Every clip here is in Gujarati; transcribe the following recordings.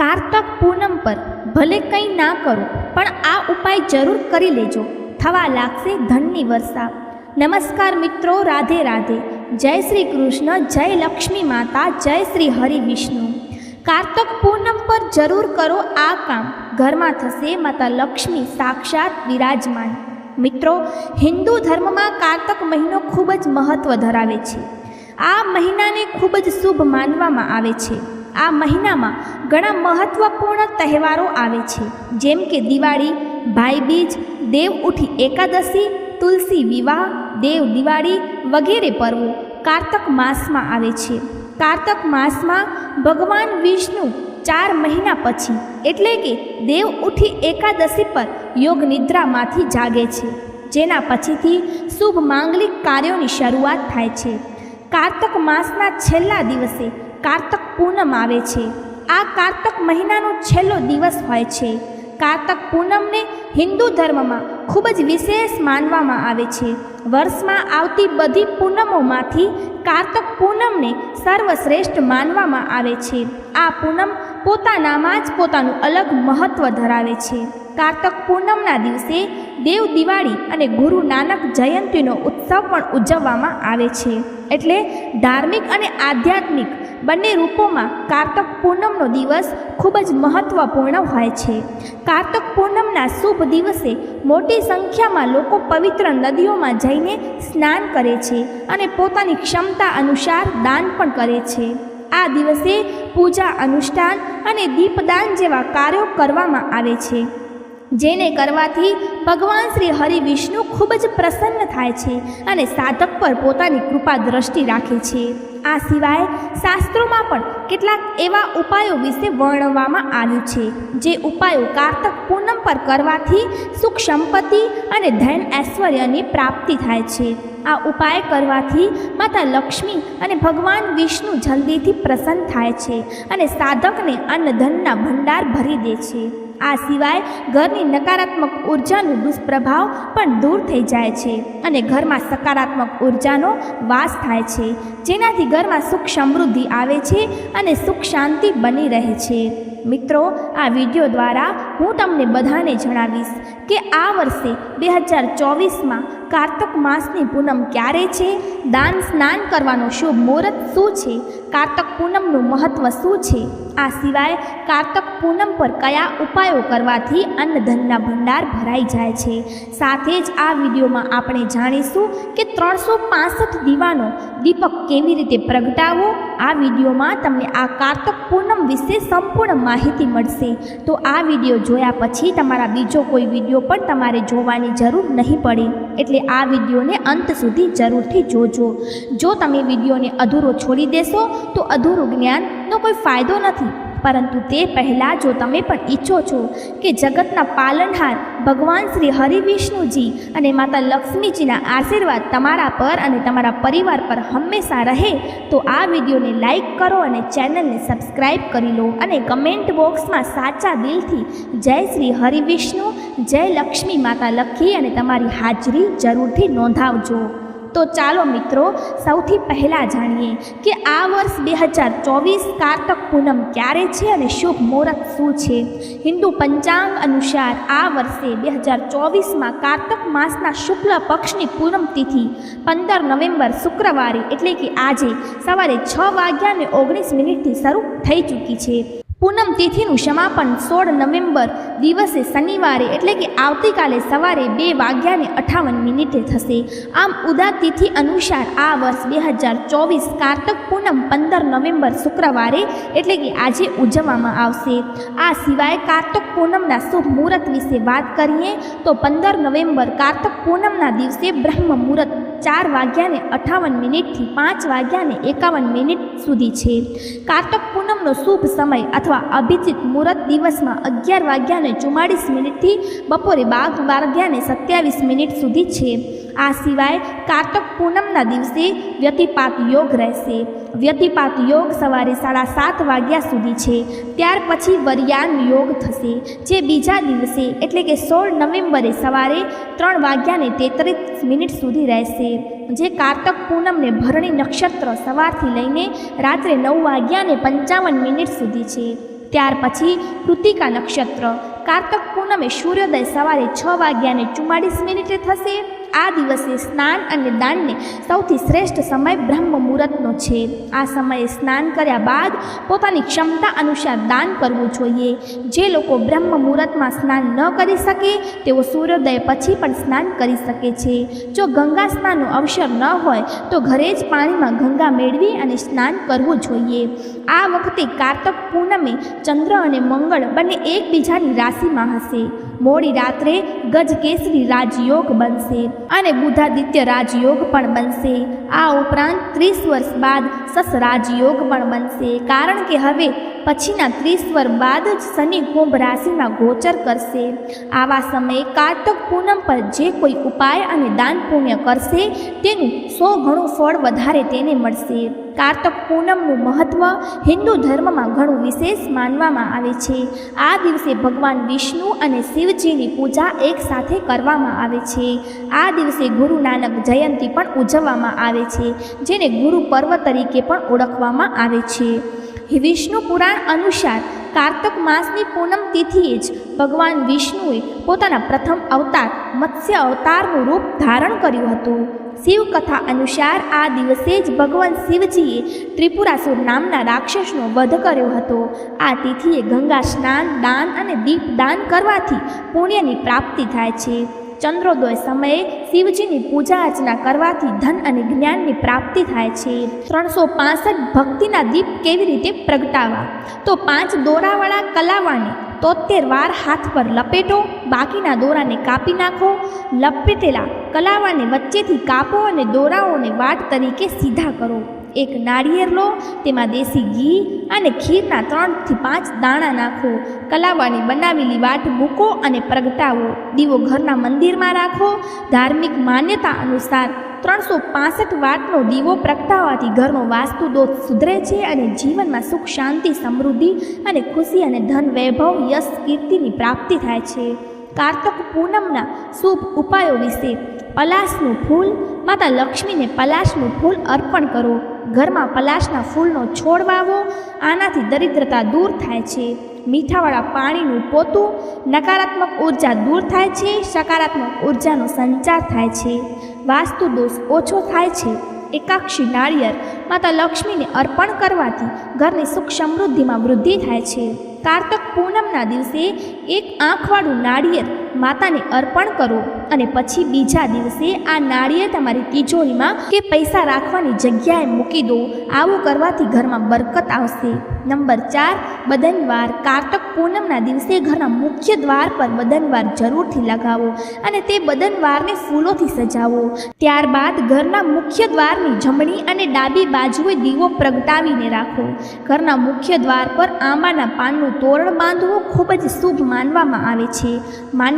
કારતક પૂનમ પર ભલે કંઈ ના કરો, પણ આ ઉપાય જરૂર કરી લેજો. થવા લાગશે ધનની વર્ષા. નમસ્કાર મિત્રો, રાધે રાધે. જય શ્રી કૃષ્ણ, જય લક્ષ્મી માતા, જય શ્રી હરિ વિષ્ણુ. કારતક પૂનમ પર જરૂર કરો આ કામ. ઘરમાં થશે માતા લક્ષ્મી સાક્ષાત વિરાજમાન. મિત્રો, હિન્દુ ધર્મમાં કારતક મહિનો ખૂબ જ મહત્ત્વ ધરાવે છે. આ મહિનાને ખૂબ જ શુભ માનવામાં આવે છે. આ મહિનામાં ઘણા મહત્વપૂર્ણ તહેવારો આવે છે. જેમ કે દિવાળી, ભાઈબીજ, દેવ ઉઠી એકાદશી, તુલસી વિવાહ, દેવ દિવાળી વગેરે પર્વો કારતક માસમાં આવે છે. કારતક માસમાં ભગવાન વિષ્ણુ ચાર મહિના પછી, એટલે કે દેવ ઉઠી એકાદશી પર યોગ નિદ્રામાંથી જાગે છે. જેના પછીથી શુભ માંગલિક કાર્યોની શરૂઆત થાય છે. કારતક માસના છેલ્લા દિવસે કારતક પૂનમ આવે છે. આ કારતક મહિનાનો છેલ્લો દિવસ હોય છે. કારતક પૂનમને હિન્દુ ધર્મમાં ખૂબ જ વિશેષ માનવામાં આવે છે. વર્ષમાં આવતી બધી પૂનમોમાંથી કારતક પૂનમને સર્વશ્રેષ્ઠ માનવામાં આવે છે. આ પૂનમ પોતાનામાં જ પોતાનું અલગ મહત્ત્વ ધરાવે છે. કારતક પૂનમના દિવસે દેવ દિવાળી અને ગુરુ નાનક જયંતીનો ઉત્સવ પણ ઉજવવામાં આવે છે. એટલે ધાર્મિક અને આધ્યાત્મિક બંને રૂપોમાં કારતક પૂનમનો દિવસ ખૂબ જ મહત્ત્વપૂર્ણ હોય છે. કારતક પૂનમના શુભ દિવસે મોટી સંખ્યામાં લોકો પવિત્ર નદીઓમાં જઈને સ્નાન કરે છે અને પોતાની ક્ષમતા અનુસાર દાન પણ કરે છે. આ દિવસે પૂજા અનુષ્ઠાન અને દીપદાન જેવા કાર્યો કરવામાં આવે છે. જેને કરવાથી ભગવાન શ્રી હરિ વિષ્ણુ ખૂબ જ પ્રસન્ન થાય છે અને સાધક પર પોતાની કૃપા દ્રષ્ટિ રાખે છે. આ સિવાય શાસ્ત્રોમાં પણ કેટલાક એવા ઉપાયો વિશે વર્ણવવામાં આવ્યું છે, જે ઉપાયો કારતક પૂનમ પર કરવાથી સુખ સંપત્તિ અને ધન ઐશ્વર્યની પ્રાપ્તિ થાય છે. આ ઉપાય કરવાથી માતા લક્ષ્મી અને ભગવાન વિષ્ણુ જલ્દીથી પ્રસન્ન થાય છે અને સાધકને અન્નધનના ભંડાર ભરી દે છે. આ સિવાય ઘરની નકારાત્મક ઉર્જાનો દુષ્પ્રભાવ પણ દૂર થઈ જાય છે અને ઘરમાં સકારાત્મક ઉર્જાનો વાસ થાય છે. જેનાથી ઘરમાં સુખ સમૃદ્ધિ આવે છે અને સુખ શાંતિ બની રહે છે. મિત્રો, આ વીડિયો દ્વારા હું તમને બધાને જણાવીશ કે આ વર્ષે બે હજાર ચોવીસમાં કારતક માસની પૂનમ ક્યારે છે? દાન સ્નાન કરવાનો શુભ મુહૂર્ત શું છે? કારતક પૂનમનું મહત્ત્વ શું છે? આ સિવાય કારતક પૂનમ પર કયા ઉપાયો કરવાથી અન્નધનના ભંડાર ભરાઈ જાય છે? સાથે જ આ વિડીયોમાં આપણે જાણીશું કે ત્રણસો પાસઠ દીવાનો દીપક કેવી રીતે પ્રગટાવો આ વિડીયોમાં તમને આ કારતક પૂનમ વિશે સંપૂર્ણ માહિતી મળશે. તો આ વીડિયો જોયા પછી તમારા બીજો કોઈ વીડિયો પણ તમારે જોવાની જરૂર નહીં પડે. એટલે આ વિડીયોને અંત સુધી જરૂરથી જોજો. જો તમે વિડીયોને અધૂરો છોડી દેશો, તો અધૂરું જ્ઞાનનો કોઈ ફાયદો નથી. પરંતુ તે પહેલાં જો તમે પણ ઈચ્છો છો કે જગતના પાલનહાર ભગવાન શ્રી હરિવિષ્ણુજી અને માતા લક્ષ્મીજીના આશીર્વાદ તમારા પર અને તમારા પરિવાર પર હંમેશા રહે, તો આ વિડીયોને લાઈક કરો અને ચેનલને સબસ્ક્રાઈબ કરી લો અને કમેન્ટ બોક્સમાં સાચા દિલથી જય શ્રી હરિવિષ્ણુ, જય લક્ષ્મી માતા લખી અને તમારી હાજરી જરૂરથી નોંધાવજો. તો ચાલો મિત્રો સૌથી પહેલાં જાણીએ કે આ વર્ષ બે હજાર ચોવીસ કારતક પૂનમ ક્યારે છે અને શુભ મુહૂર્ત શું છે? હિન્દુ પંચાંગ અનુસાર આ વર્ષે બે હજાર ચોવીસમાં કારતક માસના શુક્લ પક્ષની પૂનમ તિથિ પંદર નવેમ્બર શુક્રવારે એટલે કે આજે સવારે છ વાગ્યાને ઓગણીસ મિનિટથી શરૂ થઈ ચૂકી છે. પૂનમ તિથિનું સમાપન સોળ નવેમ્બર દિવસે શનિવારે એટલે કે આવતીકાલે સવારે બે વાગ્યાને અઠાવન મિનિટે થશે. આમ ઉદા તિથિ અનુસાર આ વર્ષ બે હજાર ચોવીસ કારતક પૂનમ પંદર નવેમ્બર શુક્રવારે એટલે કે આજે ઉજવવામાં આવશે. આ સિવાય કારતક પૂનમના શુભ મુહૂર્ત વિશે વાત કરીએ તો પંદર નવેમ્બર કારતક પૂનમના દિવસે બ્રહ્મ મુહૂર્ત ચાર વાગ્યાને અઠાવન મિનિટથી પાંચ વાગ્યાને એકાવન મિનિટ સુધી છે. કારતક પૂનમનો શુભ સમય અથવા અભિજીત મુહૂર્ત દિવસમાં અગિયાર વાગ્યાને ચુમ્માળીસ મિનિટથી બપોરે બાર વાગ્યાને સત્યાવીસ મિનિટ સુધી છે. આ સિવાય કારતક પૂનમના દિવસે વ્યતિપાત યોગ રહેશે. વ્યતિપાત યોગ સવારે સાડા સાત વાગ્યા સુધી છે. ત્યાર પછી વરિયાન યોગ થશે. જે બીજા દિવસે એટલે કે સોળ નવેમ્બરે સવારે ત્રણ વાગ્યાને તેત્રીસ મિનિટ સુધી રહેશે. જે કારતક પૂનમને ભરણી નક્ષત્ર સવારથી લઈને રાત્રે નવ વાગ્યાને પંચાવન મિનિટ સુધી છે. ત્યાર પછી કૃતિકા નક્ષત્ર. કાર્તક પૂનમે સૂર્યોદય સવારે છ વાગ્યાને ચુમ્માળીસ મિનિટે થશે. આ દિવસે સ્નાન અને દાનને સૌથી શ્રેષ્ઠ સમય બ્રહ્મ મુહૂર્તનો છે. આ સમયે સ્નાન કર્યા બાદ પોતાની ક્ષમતા અનુસાર દાન કરવું જોઈએ. જે લોકો બ્રહ્મ મુહૂર્તમાં સ્નાન ન કરી શકે, તેઓ સૂર્યોદય પછી પણ સ્નાન કરી શકે છે. જો ગંગા સ્નાનનો અવસર ન હોય, તો ઘરે જ પાણીમાં ગંગા મેળવી અને સ્નાન કરવું જોઈએ. આ વખતે કાર્તક પૂનમે ચંદ્ર અને મંગળ બંને એકબીજાની રાશિમાં હશે. મોડી રાત્રે ગજકેસરી રાજયોગ બનશે. અને બુધાદિત્ય રાજયોગ પણ બનશે. આ ઉપરાંત ત્રીસ વર્ષ બાદ સસ રાજયોગ પણ બનશે. કારણ કે હવે પછીના ત્રીસ વર્ષ બાદ જ શનિ કુંભ રાશિમાં ગોચર કરશે. આવા સમયે કાર્તક પૂનમ પર જે કોઈ ઉપાય અને દાન પુણ્ય કરશે, તેનું સો ગણું ફળ વધારે તેને મળશે. કાર્તક પૂનમનું મહત્ત્વ હિન્દુ ધર્મમાં ઘણું વિશેષ માનવામાં આવે છે. આ દિવસે ભગવાન વિષ્ણુ અને શિવજીની પૂજા એકસાથે કરવામાં આવે છે. આ દિવસે ગુરુ નાનક જયંતિ પણ ઉજવવામાં આવે છે, જેને ગુરુ પર્વ તરીકે પણ ઓળખવામાં આવે છે. વિષ્ણુ પુરાણ અનુસાર કાર્તક માસની પૂનમ તિથિએ જ ભગવાન વિષ્ણુએ પોતાના પ્રથમ અવતાર, મત્સ્ય અવતારનું રૂપ ધારણ કર્યું હતું. શિવકથા અનુસાર આ દિવસે જ ભગવાન શિવજીએ ત્રિપુરાસુર નામના રાક્ષસનો વધ કર્યો હતો. આ તિથિએ ગંગા સ્નાન, દાન અને દીપદાન કરવાથી પુણ્યની પ્રાપ્તિ થાય છે. ચંદ્રોદય સમયે શિવજીની પૂજા અર્ચના કરવાથી ધન અને જ્ઞાનની પ્રાપ્તિ થાય છે. ત્રણસો પાસઠ ભક્તિના દીપ કેવી રીતે પ્રગટાવવા તો પાંચ દોરાવાળા કલાવાને તોતેર વાર હાથ પર લપેટો, બાકીના દોરાને કાપી નાખો, લપેટેલા કલાવાને વચ્ચેથી કાપો અને દોરાઓને વાટ તરીકે સીધા કરો. એક નાળિયેર લો, તેમાં દેશી ઘી અને ખીરના ત્રણથી પાંચ દાણા નાખો. કલાવાની બનાવેલી વાટ મૂકો અને પ્રગટાવો. દીવો ઘરના મંદિરમાં રાખો. ધાર્મિક માન્યતા અનુસાર ત્રણસો પાસઠ વાટનો દીવો પ્રગટાવવાથી ઘરનો વાસ્તુ દોષ સુધરે છે અને જીવનમાં સુખ, શાંતિ, સમૃદ્ધિ અને ખુશી અને ધન, વૈભવ, યશ, કીર્તિની પ્રાપ્તિ થાય છે. કાર્તક પૂનમના શુભ ઉપાયો વિશે પલાશનું ફૂલ, માતા લક્ષ્મીને પલાશનું ફૂલ અર્પણ કરો. ઘરમાં પલાશના ફૂલનો છોડ વાવો. આનાથી દરિદ્રતા દૂર થાય છે. મીઠાવાળા પાણીનું પોતું નકારાત્મક ઊર્જા દૂર થાય છે. સકારાત્મક ઉર્જાનો સંચાર થાય છે. વાસ્તુ દોષ ઓછો થાય છે. એકાક્ષી નાળિયેર માતા લક્ષ્મીને અર્પણ કરવાથી ઘરની સુખ સમૃદ્ધિમાં વૃદ્ધિ થાય છે. કાર્તક પૂનમના દિવસે એક આંખવાળું નાળિયેર માતાને અર્પણ કરો અને પછી બીજા દિવસે આ નાળિયેર તમારી તિજોરીમાં કે પૈસા રાખવાની જગ્યાએ મૂકી દો. આવું કરવાથી ઘરમાં બરકત આવશે. નંબર ચાર, બદનવાર. કાર્તક પૂનમના દિવસે ઘરના મુખ્ય દ્વાર પર બદનવાર જરૂરથી લગાવો અને તે બદનવારને ફૂલોથી સજાવો. ત્યારબાદ ઘરના મુખ્ય દ્વારની જમણી અને ડાબી બાજુએ દીવો પ્રગટાવીને રાખો. ઘરના મુખ્ય દ્વાર પર આંબાના પાનનું તોરણ બાંધવું ખૂબ જ શુભ માનવામાં આવે છે.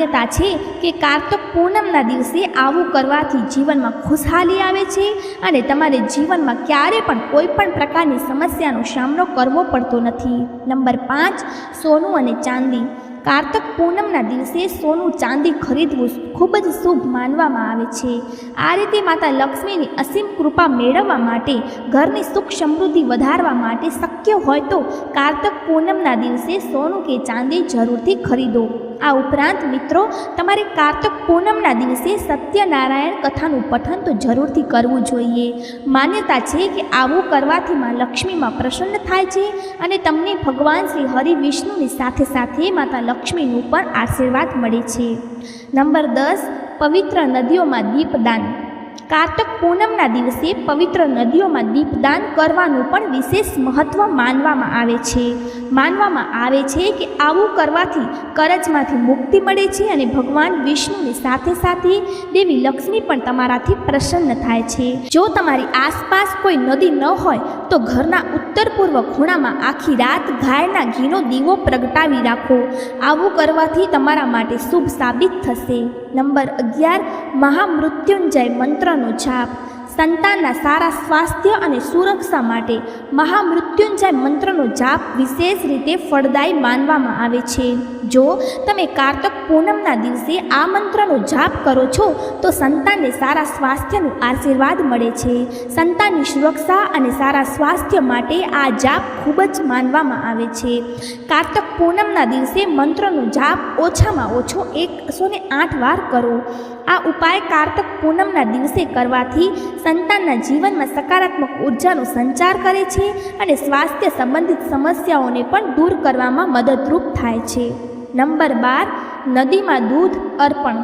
માન્યતા છે કે કાર્તક પૂનમના દિવસે આવું કરવાથી જીવનમાં ખુશહાલી આવે છે અને તમારે જીવનમાં ક્યારે પણ કોઈ પણ પ્રકારની સમસ્યાનો સામનો કરવો પડતો નથી. નંબર પાંચ, સોનું અને ચાંદી. કાર્તક પૂનમના દિવસે સોનું, ચાંદી ખરીદવું ખૂબ જ શુભ માનવામાં આવે છે. આ રીતે માતા લક્ષ્મીની અસીમ કૃપા મેળવવા માટે, ઘરની સુખ સમૃદ્ધિ વધારવા માટે શક્ય હોય તો કાર્તક પૂનમના દિવસે સોનું કે ચાંદી જરૂરથી ખરીદો. આ ઉપરાંત મિત્રો, તમારે કાર્તક પૂનમના દિવસે સત્યનારાયણ કથાનું પઠન તો જરૂરથી કરવું જોઈએ. માન્યતા છે કે આવું કરવાથી માં લક્ષ્મીમાં પ્રસન્ન થાય છે અને તમને ભગવાન શ્રી હરિ વિષ્ણુની સાથે સાથે માતા લક્ષ્મીનું પણ આશીર્વાદ મળે છે. નંબર દસ, પવિત્ર નદીઓમાં દીપદાન. કાર્તક પૂનમના દિવસે પવિત્ર નદીઓમાં દીપદાન કરવાનું પણ વિશેષ મહત્ત્વ માનવામાં આવે છે. માનવામાં આવે છે કે આવું કરવાથી કરજમાંથી મુક્તિ મળે છે અને ભગવાન વિષ્ણુની સાથે સાથે દેવી લક્ષ્મી પણ તમારાથી પ્રસન્ન થાય છે. જો તમારી આસપાસ કોઈ નદી ન હોય, તો ઘરના ઉત્તર પૂર્વ ખૂણામાં આખી રાત ગાયના ઘીનો દીવો પ્રગટાવી રાખો. આવું કરવાથી તમારા માટે શુભ સાબિત થશે. નંબર અગિયાર મહામૃત્યુંજય મંત્રનો જાપ. સંતાનના સારા સ્વાસ્થ્ય અને સુરક્ષા માટે મહામૃત્યુંજય મંત્રનો જાપ વિશેષ રીતે ફળદાયી માનવામાં આવે છે. જો તમે કારતક પૂનમના દિવસે આ મંત્રનો જાપ કરો છો, તો સંતાનને સારા સ્વાસ્થ્યનું આશીર્વાદ મળે છે. સંતાનની સુરક્ષા અને સારા સ્વાસ્થ્ય માટે આ જાપ ખૂબ જ માનવામાં આવે છે. કારતક પૂનમના દિવસે મંત્રનો જાપ ઓછામાં ઓછો એકસો આઠ વાર કરો. આ ઉપાય કારતક પૂનમના દિવસે કરવાથી સંતાનના જીવનમાં સકારાત્મક ઉર્જાનો સંચાર કરે છે અને સ્વાસ્થ્ય સંબંધિત સમસ્યાઓને પણ દૂર કરવામાં મદદરૂપ થાય છે. નંબર બાર, નદીમાં દૂધ અર્પણ.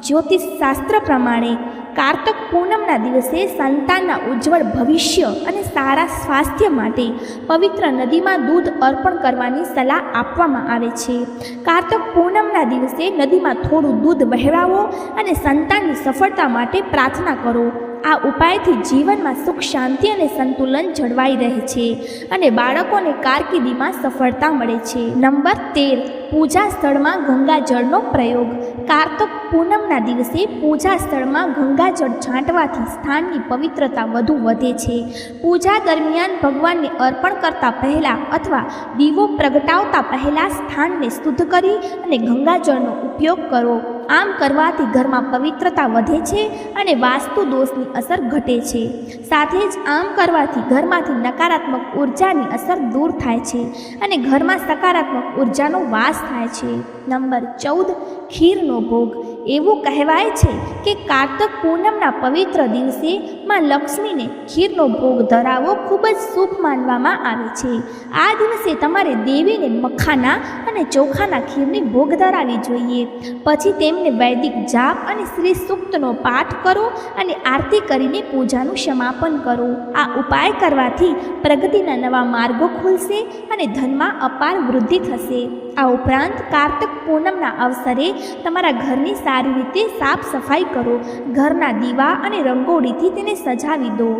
જ્યોતિષ શાસ્ત્ર પ્રમાણે કારતક પૂનમના દિવસે સંતાનના ઉજ્જવળ ભવિષ્ય અને સારા સ્વાસ્થ્ય માટે પવિત્ર નદીમાં દૂધ અર્પણ કરવાની સલાહ આપવામાં આવે છે. કારતક પૂનમના દિવસે નદીમાં થોડું દૂધ વહેવાવો અને સંતાનની સફળતા માટે પ્રાર્થના કરો. આ ઉપાયથી જીવનમાં સુખ, શાંતિ અને સંતુલન જળવાઈ રહે છે અને બાળકોને કારકિર્દીમાં સફળતા મળે છે. નંબર તેર, પૂજા સ્થળમાં ગંગાજળનો પ્રયોગ. કારતક પૂનમના દિવસે પૂજા સ્થળમાં ગંગાજળ છાંટવાથી સ્થાનની પવિત્રતા વધુ વધે છે. પૂજા દરમિયાન ભગવાનને અર્પણ કરતા પહેલાં અથવા દીવો પ્રગટાવતા પહેલાં સ્થાનને શુદ્ધ કરી અને ગંગાજળનો ઉપયોગ કરો. આમ કરવાથી ઘરમાં પવિત્રતા વધે છે અને વાસ્તુ દોષની અસર ઘટે છે. સાથે જ આમ કરવાથી ઘરમાંથી નકારાત્મક ઉર્જાની અસર દૂર થાય છે અને ઘરમાં સકારાત્મક ઉર્જાનો વાસ થાય છે. નંબર ચૌદ, ખીરનો ભોગ. એવું કહેવાય છે કે કાર્તક પૂનમના પવિત્ર દિવસે માં લક્ષ્મીને ખીરનો ભોગ ધરાવવો ખૂબ જ શુભ માનવામાં આવે છે. આ દિવસે તમારે દેવીને મખાના અને ચોખાના ખીરની ભોગ ધરાવવી જોઈએ. પછી તેમને વૈદિક જાપ અને શ્રી સૂક્તનો પાઠ કરો અને આરતી કરીને પૂજાનું સમાપન કરો. આ ઉપાય કરવાથી પ્રગતિના નવા માર્ગો ખુલશે અને ધનમાં અપાર વૃદ્ધિ થશે. આ ઉપરાંત કારતક પૂનમના અવસરે તમારા ઘરની સારી રીતે સાફ સફાઈ કરો, ઘરના દીવા અને રંગોળીથી તેને સજાવી દો.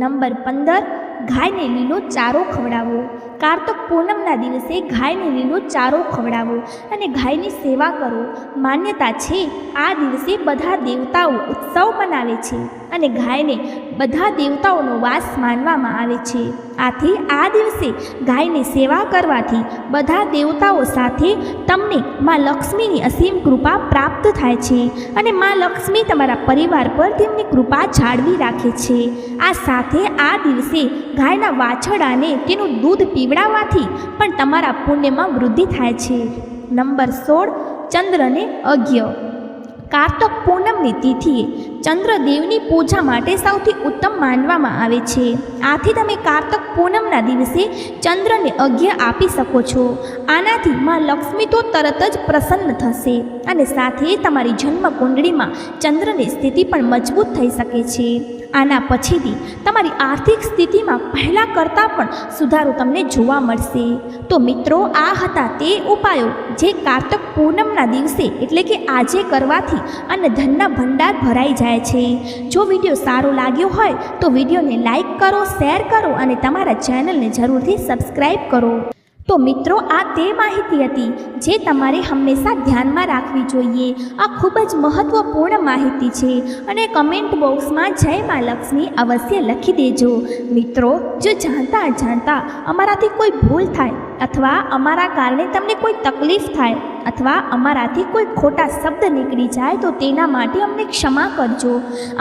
નંબર પંદર, ગાયને લીલો ચારો ખવડાવો. કારતક પૂનમના દિવસે ગાયને લીલો ચારો ખવડાવો અને ગાયની સેવા કરો. માન્યતા છે, આ દિવસે બધા દેવતાઓ ઉત્સવ મનાવે છે અને ગાયને બધા દેવતાઓનો વાસ માનવામાં આવે છે. આથી આ દિવસે ગાયની સેવા કરવાથી બધા દેવતાઓ સાથે તમને માં લક્ષ્મીની અસીમ કૃપા પ્રાપ્ત થાય છે અને માં લક્ષ્મી તમારા પરિવાર પર તેમની કૃપા જાળવી રાખે છે. આ સાથે આ દિવસે ગાયના વાછરડાને તેનું દૂધ પીવડાવવાથી પણ તમારા પુણ્યમાં વૃદ્ધિ થાય છે. નંબર સોળ, ચંદ્રને અજ્ઞ કારતક પૂનમની તિથિએ ચંદ્રદેવની પૂજા માટે સૌથી ઉત્તમ માનવામાં આવે છે. આથી તમે કારતક પૂનમના દિવસે ચંદ્રને અજ્ઞ આપી શકો છો. આનાથી માં લક્ષ્મી તો તરત જ પ્રસન્ન થશે અને સાથે તમારી જન્મ કુંડળીમાં ચંદ્રની સ્થિતિ પણ મજબૂત થઈ શકે છે. આના પછીથી તમારી આર્થિક સ્થિતિમાં પહેલાં કરતાં પણ સુધારો તમને જોવા મળશે. તો મિત્રો, આ હતા તે ઉપાયો જે કારતક પૂનમના દિવસે એટલે કે આજે કરવાથી અને ધનના ભંડાર ભરાઈ જાય છે. જો વીડિયો સારો લાગ્યો હોય તો વિડીયોને લાઇક કરો, શેર કરો અને તમારા ચેનલને જરૂરથી સબસ્ક્રાઈબ કરો. તો મિત્રો, આ તે માહિતી હતી જે તમારે હંમેશા ધ્યાનમાં રાખવી જોઈએ. આ ખૂબ જ મહત્ત્વપૂર્ણ માહિતી છે અને કમેન્ટ બોક્સમાં જય મા લક્ષ્મી અવશ્ય લખી દેજો. મિત્રો, જો જાણતા અજાણતા અમારાથી કોઈ ભૂલ થાય અથવા અમારા કારણે તમને કોઈ તકલીફ થાય અથવા અમારાથી કોઈ ખોટા શબ્દ નીકળી જાય તો તેના માટે અમને ક્ષમા કરજો.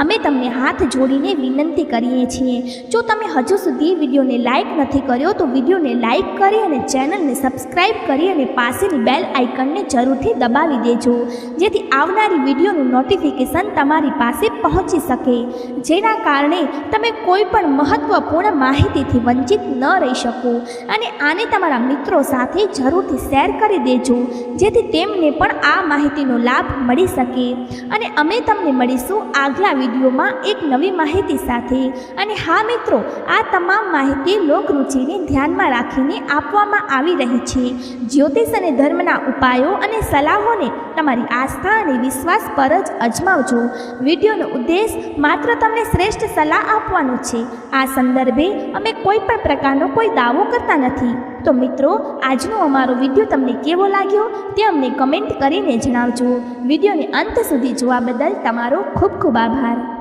અમે તમને હાથ જોડીને વિનંતી કરીએ છીએ. જો તમે હજુ સુધી વિડીયોને લાઇક નથી કર્યો તો વિડીયોને લાઇક કરી અને ચેનલને સબસ્ક્રાઈબ કરી અને પાસેની બેલ આઇકનને જરૂરથી દબાવી દેજો. જેથી આવનારી વિડીયોનું નોટિફિકેશન તમારી પાસે પહોંચી શકે. જેના કારણે તમે કોઈ પણ મહત્ત્વપૂર્ણ માહિતીથી વંચિત ન રહી શકો. અને આને તમારા મિત્રો સાથે જરૂરથી શેર કરી દેજો. જેથી તેમને પણ આ માહિતીનો લાભ મળી શકે. અને અમે તમને મળીશું આગલા વિડીયોમાં એક નવી માહિતી સાથે. અને હા મિત્રો, આ તમામ માહિતી લોકરુચિને ધ્યાનમાં રાખીને આપવામાં આવી રહી છે. જ્યોતિષ અને ધર્મના ઉપાયો અને સલાહોને તમારી આસ્થા અને વિશ્વાસ પર જ અજમાવજો. વિડીયોનો ઉદ્દેશ માત્ર તમને શ્રેષ્ઠ સલાહ આપવાનો છે. આ સંદર્ભે અમે કોઈ પણ પ્રકારનો કોઈ દાવો કરતા નથી. તો મિત્રો, આજનો અમારો વીડિયો તમને કેવો લાગ્યો તે અમને કમેન્ટ કરીને જણાવજો. વિડીયોને અંત સુધી જોવા બદલ તમારો ખૂબ ખૂબ આભાર.